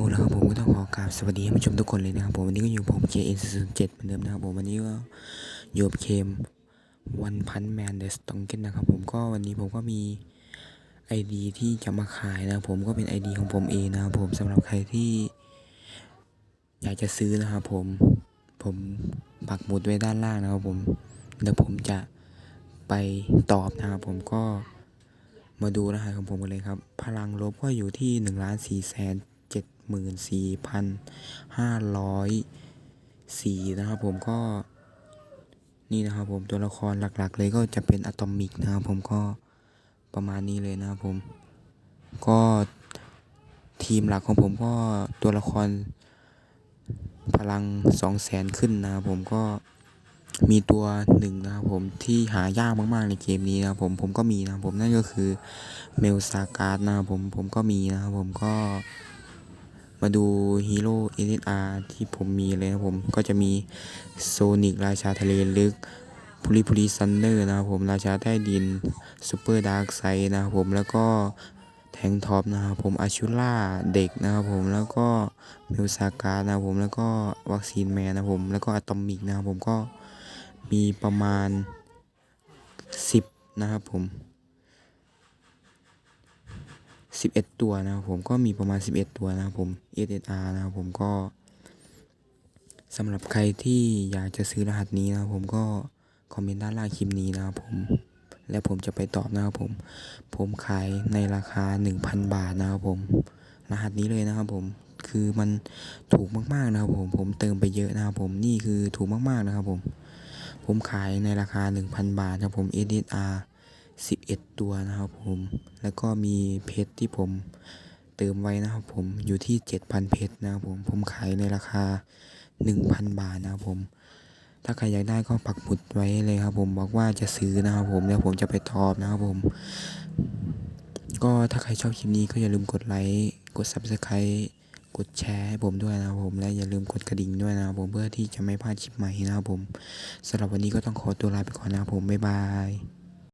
เอาละครับผมก็ต้องขอกราบสวัสดีท่านผู้ชมทุกคนเลยนะครับผมวันนี้ก็อยู่ผม JN 0 7 เหมือนเดิมนะครับผมวันนี้ก็อยู่กับเคมวันพันแมนเดสตองเกนนะครับผมก็วันนี้ผมก็มี ID ที่จะมาขายนะครับผมก็เป็น ID ของผมเองนะครับผมสำหรับใครที่อยากจะซื้อนะครับผมผมปักหมุดไว้ด้านล่างนะครับผมเดี๋ยวผมจะไปตอบนะครับผมก็มาดูรหัสของผมกันเลยครับ พลังลบก็อยู่ที่1นึ่งล้านสี่แสน เจ็ดหมื่นสี่พันห้าร้อยสี่นะครับผมก็นี่นะครับผมตัวละครหลักๆ เลยก็จะเป็นอะตอมิกนะครับผมก็ประมาณนี้เลยนะครับผม ก็ทีมหลักของผมก็ตัวละครพลัง2 0 0แสนขึ้นนะครับผมก็มีตัวหนึ่งนะครับผมที่หายากมากๆในเกมนี้นะครับผมผมก็มีนะครับผมนั่นก็คือเมลซาการ์ดนะครับผมผมก็มีนะครับผมก็ มาดูฮีโร่เออาร์ที่ผมมีเลยนะผมก็จะมีโซนิกราชาทะเลลึกพูลิพูลิซันเนอร์นะครับผมราชาใต้ดินซูเปอร์ดาร์กไซนะครับผมแล้วก็แทงท็อปนะครับผมอาชูล่าเด็กนะครับผมแล้วก็เมลซาการนะครับผมแล้วก็วัคซีนแมนนะครับผมแล้วก็อะตอมิกนะครับผมก็มีประมาณ 10 นะครับผม 11 ตัวนะครับผมก็มีประมาณ 11 ตัวนะครับผม SSR นะครับผมก็สำหรับใครที่อยากจะซื้อรหัสนี้นะครับผมก็คอมเมนต์ด้านล่างคลิปนี้นะครับผม และผมจะไปตอบนะครับผม ผมขายในราคา 1,000 บาทนะครับผม รหัสนี้เลยนะครับผม คือมันถูกมากๆนะครับผม ผมเติมไปเยอะนะครับผม นี่คือถูกมากๆนะครับผม ผมขายในราคา 1,000 บาทนะครับผม SSR 11 ตัวนะครับผม แล้วก็มีเพชรที่ผมเติมไว้นะครับผมอยู่ที่ 7,000 เพชรนะครับผม ผมขายในราคา 1,000 บาทนะครับผม ถ้าใครอยากได้ก็ปักหมุดไว้เลยครับผมบอกว่าจะซื้อนะครับผมแล้วผมจะไปตอบนะครับผม ก็ถ้าใครชอบคลิปนี้ก็อย่าลืมกดไลค์กด Subscribe กดแชร์ให้ผมด้วยนะครับผม และอย่าลืมกดกระดิ่งด้วยนะครับผมเพื่อที่จะไม่พลาดคลิปใหม่นะครับผมสำหรับวันนี้ก็ต้องขอตัวลาไปก่อนนะครับผมบ๊ายบาย